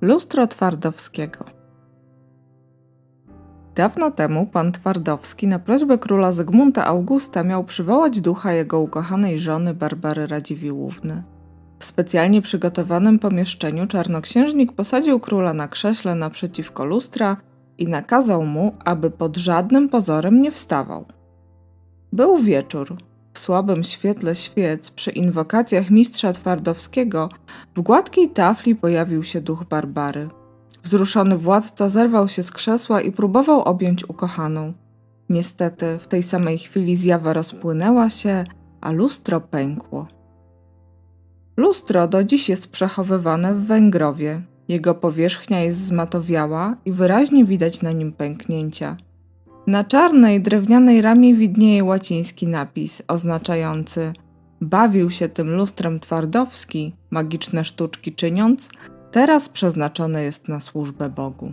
Lustro Twardowskiego Dawno temu pan Twardowski na prośbę króla Zygmunta Augusta miał przywołać ducha jego ukochanej żony Barbary Radziwiłłówny. W specjalnie przygotowanym pomieszczeniu czarnoksiężnik posadził króla na krześle naprzeciwko lustra i nakazał mu, aby pod żadnym pozorem nie wstawał. Był wieczór. W słabym świetle świec, przy inwokacjach mistrza Twardowskiego, w gładkiej tafli pojawił się duch Barbary. Wzruszony władca zerwał się z krzesła i próbował objąć ukochaną. Niestety, w tej samej chwili zjawa rozpłynęła się, a lustro pękło. Lustro do dziś jest przechowywane w Węgrowie. Jego powierzchnia jest zmatowiała i wyraźnie widać na nim pęknięcia. Na czarnej drewnianej ramie widnieje łaciński napis oznaczający Bawił się tym lustrem Twardowski, magiczne sztuczki czyniąc, teraz przeznaczony jest na służbę Bogu.